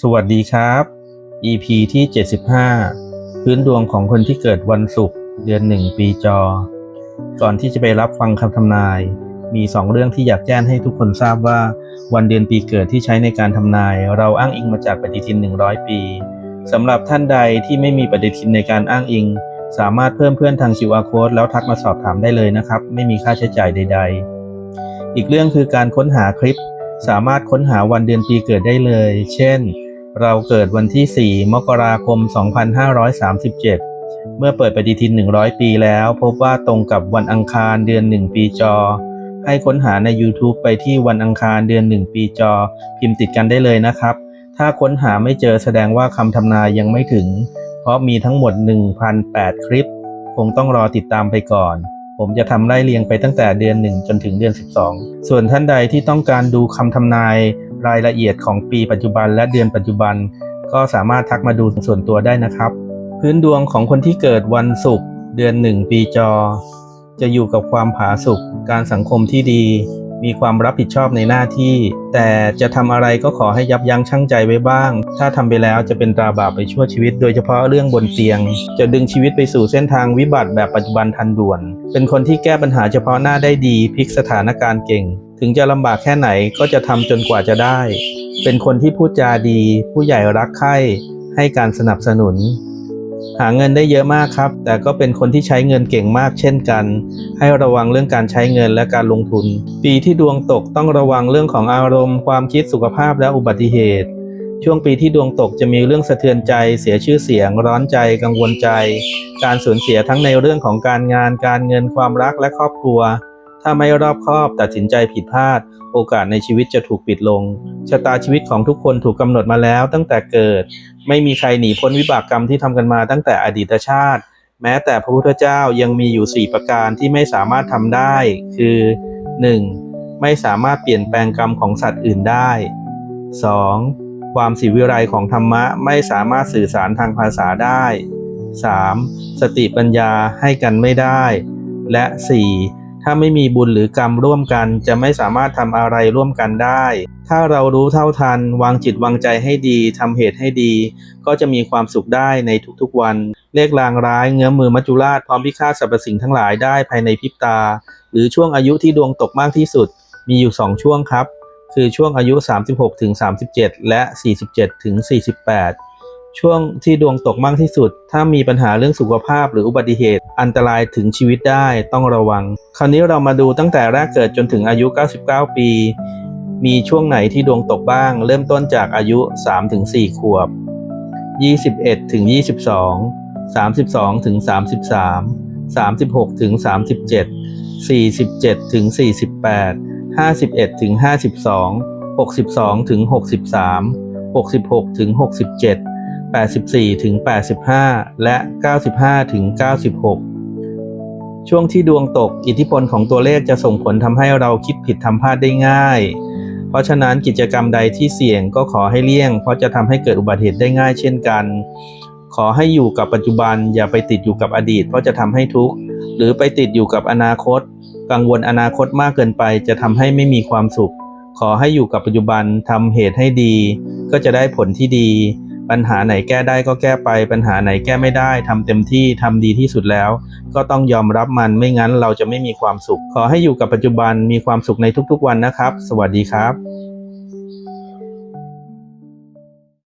สวัสดีครับ EP ที่ 75 พื้นดวงของคนที่เกิดวันศุกร์เดือนหนึ่งปีจอ ก่อนที่จะไปรับฟังคำทำนาย มีสองเรื่องที่อยากแจ้งให้ทุกคนทราบว่า วันเดือนปีเกิดที่ใช้ในการทำนาย เราอ้างอิงมาจากปฏิทิน 100 ปีสำหรับท่านใดที่ไม่มีปฏิทินในการอ้างอิง สามารถเพิ่มเพื่อนทาง QR Code แล้วทักมาสอบถามได้เลยนะครับ ไม่มีค่าใช้จ่ายใด ๆ อีกเรื่องคือการค้นหาคลิปสามารถค้นหาวันเดือนปีเกิดได้เลย เช่น เราเกิดวันที่ 4 มกราคม 2537 เมื่อเปิดปฏิทิน 100 ปีแล้ว พบว่าตรงกับวันอังคารเดือน 1 ปีจอ ให้ค้นหาใน YouTube ไปที่วันอังคารเดือน 1 ปีจอ พิมพ์ติดกันได้เลยนะครับ ถ้าค้นหาไม่เจอแสดงว่าคำทำนายยังไม่ถึง เพราะมีทั้งหมด 1,008 คลิป คงต้องรอติดตามไปก่อนผมจะทำไล่เรียงไปตั้งแต่เดือน 1 จนถึงเดือน 12 ส่วนท่านใดที่ต้องการดูคำทำนาย รายละเอียดของปีปัจจุบันและเดือนปัจจุบัน ก็สามารถทักมาดูส่วนตัวได้นะครับ พื้นดวงของคนที่เกิดวันศุกร์เดือน1ปีจอ จะอยู่กับความผาสุกการสังคมที่ดี มีความรับผิดชอบในหน้าที่ แต่จะทำอะไรก็ขอให้ยับยั้งชั่งใจไว้บ้าง ถ้าทำไปแล้วจะเป็นตราบาปไปชั่วชีวิต โดยเฉพาะเรื่องบนเตียง จะดึงชีวิตไปสู่เส้นทางวิบัติแบบปัจจุบันทันด่วน เป็นคนที่แก้ปัญหาเฉพาะหน้าได้ดีพลิกสถานการณ์เก่ง ถึงจะลำบากแค่ไหนก็จะทำจนกว่าจะได้ เป็นคนที่พูดจาดี ผู้ใหญ่รักใคร่ให้การสนับสนุน หาเงินได้เยอะมากครับ แต่ก็เป็นคนที่ใช้เงินเก่งมากเช่นกัน ให้ระวังเรื่องการใช้เงินและการลงทุน ปีที่ดวงตกต้องระวังเรื่องของอารมณ์ ความคิดสุขภาพและอุบัติเหตุ ช่วงปีที่ดวงตกจะมีเรื่องสะเทือนใจ เสียชื่อเสียง ร้อนใจ กังวลใจ การสูญเสียทั้งในเรื่องของการงาน การเงินความรักและครอบครัว ถ้าไม่รอบคอบตัดสินใจผิดพลาด โอกาสในชีวิตจะถูกปิดลง ชะตาชีวิตของทุกคนถูกกำหนดมาแล้วตั้งแต่เกิด ไม่มีใครหนีพ้นวิบากกรรมที่ทำกันมาตั้งแต่อดีตชาติ แม้แต่พระพุทธเจ้ายังมีอยู่ 4 ประการที่ไม่สามารถทำได้ คือ 1. ไม่สามารถเปลี่ยนแปลงกรรมของสัตว์อื่นได้ 2. ความสิวิไลของธรรมะไม่สามารถสื่อสารทางภาษาได้ 3. สติปัญญาให้กันไม่ได้ และ 4. ถ้าไม่มีบุญหรือกรรมร่วมกัน จะไม่สามารถทำอะไรร่วมกันได้ ถ้าเรารู้เท่าทัน วางจิตวางใจให้ดีทำเหตุให้ดี ก็จะมีความสุขได้ในทุกๆวัน เลขลางร้ายเงื้อมือมัจจุราชพร้อมพิฆาตสรรพสิ่งทั้งหลายได้ภายในพริบตา หรือช่วงอายุที่ดวงตกมากที่สุด มีอยู่ 2 ช่วงครับ คือช่วงอายุ 36ถึงและ 47ถึงช่วงที่ดวงตกมากที่สุด ถ้ามีปัญหาเรื่องสุขภาพหรืออุบัติเหตุ อันตรายถึงชีวิตได้ต้องระวัง คราวนี้เรามาดูตั้งแต่แรกเกิดจนถึงอายุ 99 ปี มีช่วงไหนที่ดวงตกบ้าง เริ่มต้นจากอายุ 3-4 ขวบ 21ถึง22 32 ถึง 33 36 ถึง 37 47 ถึง 48 51 ถึง 52 62 ถึง 63 66 ถึง 67 84 ถึง 85 และ 95 ถึง 96 ช่วงที่ดวงตกอิทธิพลของตัวเลขจะส่งผลทำให้เราคิดผิดทำพลาดได้ง่าย เพราะฉะนั้นกิจกรรมใดที่เสี่ยงก็ขอให้เลี่ยง เพราะจะทำให้เกิดอุบัติเหตุได้ง่ายเช่นกัน ขอให้อยู่กับปัจจุบันอย่าไปติดอยู่กับอดีต เพราะจะทำให้ทุกข์หรือไปติดอยู่กับอนาคต กังวลอนาคตมากเกินไป จะทำให้ไม่มีความสุข ขอให้อยู่กับปัจจุบันทำเหตุให้ดี ก็จะได้ผลที่ดี ปัญหาไหนแก้ได้ก็แก้ไป ปัญหาไหนแก้ไม่ได้ทำเต็มที่ทำดีที่สุดแล้ว ก็ต้องยอมรับมันไม่งั้นเราจะไม่มีความสุข ขอให้อยู่กับปัจจุบันมีความสุขในทุกๆวันนะครับ สวัสดีครับ